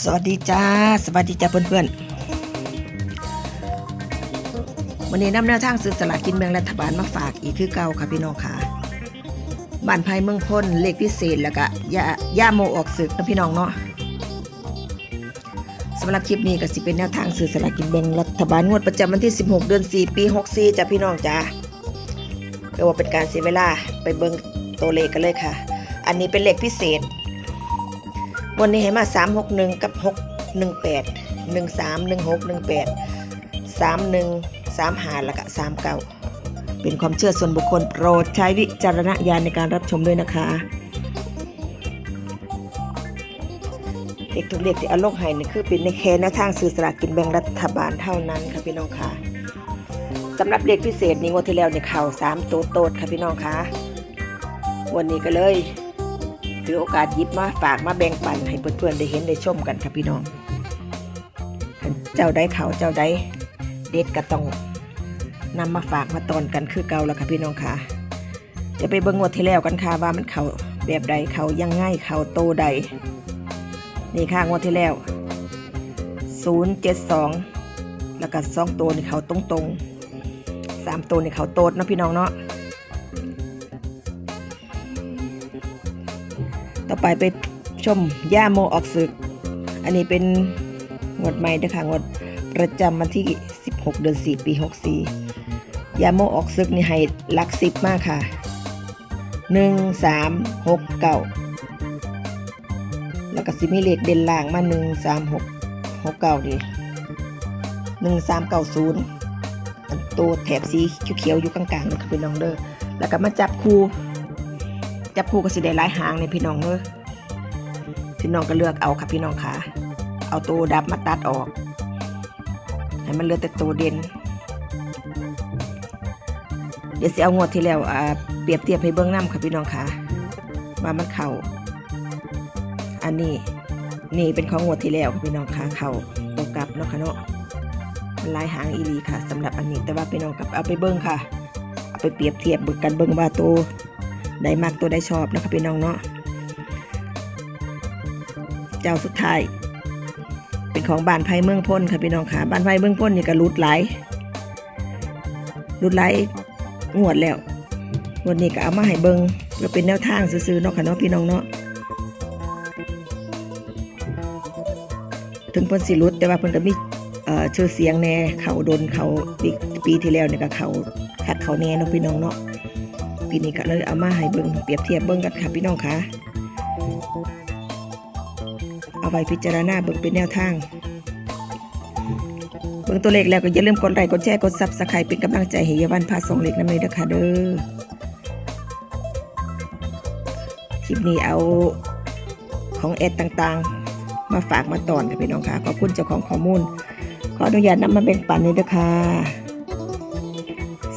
สวัสดีจ้า สวัสดีจ้าเพื่อนๆวันนี้นำแนวทางซื้อสลากกินแบ่งรัฐบาลมาฝากอีกคือเก่าค่ะพี่น้องค่ะบ้านไผ่เมืองพ้นเลขพิเศษแล้วก็ย่าย่าโมออกศึกนะพี่น้องเนาะสำหรับคลิปนี้ก็สิเป็นแนวทางซื้อสลากกินแบ่งรัฐบาลงวดประจำวันที่ 16 เดือน 4 ปี 64จ้าพี่น้องจ้าก็ว่าเป็นการเสียเวลาไปเบิ่งตัวเลขกันเลยค่ะ อันนี้เป็นเลขพิเศษ วันนี้ให้มา361กับ618 13 16 18 31 35แล้วก็39เป็นความเชื่อส่วนบุคคลโปรดใช้วิจารณญาณในการรับชมด้วยนะคะเด็กทุกเด็กที่อาโลกให้นี่คือเป็นในแค่แนวทางสื่อสลากกินแบ่งรัฐบาลเท่านั้นค่ะพี่น้องค่ะสำหรับเลขพิเศษนี้งวดที่แล้วเนี่ยเข่า3ตัวโตดค่ะพี่น้องค่ะวันนี้ก็เลย ถือโอกาสหยิบมาฝากมาแบ่งปันให้เพื่อนๆได้เห็นได้ชมกันครับพี่น้องเจ้าได้เขาเจ้าได้เด็ดก็ต้องนำมาฝากมาตอนกันคือเก่าแล้วค่ะพี่น้องค่ะเดี๋ยวไปเบิ่งงวดที่แล้วกันค่ะว่ามันเขาแบบใดเขายังง่ายเขาโตใดนี่ค่ะงวดที่แล้ว 072 แล้วก็สองตัวนี่เขาตรงๆสามตัวนี่เขาโตดเนาะพี่น้องเนาะ ต่อไปไปชมย่าโมออกศึก อันนี้เป็นงวดใหม่นะคะงวดประจำวันที่ 16 เดือน 4 ปี 64ย่าโมออกศึกนี่ให้ลักสิบมากค่ะ 1 3 6 9 แล้วก็สิมีเลขเด่นล่างมา 1 3 6 6 9ดิ1 3 9 0 ตัวแถบสีเขียวๆอยู่กลางๆนะครับพี่น้องเด้อแล้วก็มาจับคู่ จับคู่ก็สิได้หลายหางในพี่น้องเนอะพี่น้องก็เลือกเอาค่ะพี่น้องค่ะ เอาตัวดับมาตัดออกให้มันเหลือแต่ตัวเด่นเดี๋ยวสิเอางวดที่แล้วอ่าเปรียบเทียบให้เบื้องน้ำค่ะพี่น้องค่ะว่ามันเข่าอันนี้นี่เป็นของงวดที่แล้วค่ะพี่น้องค่ะเข่าตกกลับเนาะค่ะเนาะมันลายหางอีลีค่ะสำหรับอันนี้แต่ว่าพี่น้องกับเอาไปเบิ้งค่ะ เอาไปเปรียบเทียบเบิ่งกันเบิ้งว่าตัว ได้มากตัวได้ชอบนะคะพี่น้องเนาะเจ้าสุดท้ายเป็นของบ้านไผ่เมืองพ้นค่ะพี่น้องค่ะบ้านไผ่เมืองพ้นนี่ก็รุดไหลรุดไหลงวดแล้วงวดนี้ก็เอามาให้เบิงเพื่อเป็นแนวทางซื้อๆเนาะค่ะเนาะพี่น้องเนาะถึงเพิ่นสิรุดแต่ว่าเพิ่นก็มีเอ่อชื่อเสียงแน่เขาโดนเขาปีปีที่แล้วเนี่ยก็เขาคัดเขาแน่เนาะพี่น้องเนาะ ปีนี้ก็เลยเอามาให้เบิ่งเปรียบเทียบเบิ่งกันค่ะพี่น้องค่ะเอาไว้พิจารณาเบิ่งเป็นแนวทาง เบิ่งตัวเลขแล้วก็อย่าลืมกดไลค์กดแชร์กดซับสไครป์เป็นกำลังใจให้ยาวันพาสองเล็กน้ำเลยนะคะเด้อคลิปนี้เอาของแอดต่างๆ มาฝากมาตอนค่ะพี่น้องค่ะขอบคุณเจ้าของข้อมูล ขออนุญาตนำมาแบ่งปันเลยนะคะ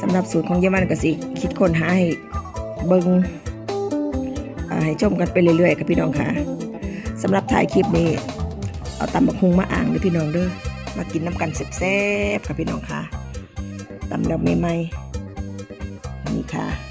สำหรับสูตรของเยามันก็สิคิดค้นหาให้ เบิงให้ชมกันไปเรื่อยๆครับพี่น้องค่ะสำหรับถ่ายคลิปนี้ เอาตำบักฮุงมาอ่างเลยพี่น้องเด้อมากินน้ำกันแซ่บๆค่ะพี่น้องค่ะตำแล้วใหม่ๆนี่ค่ะ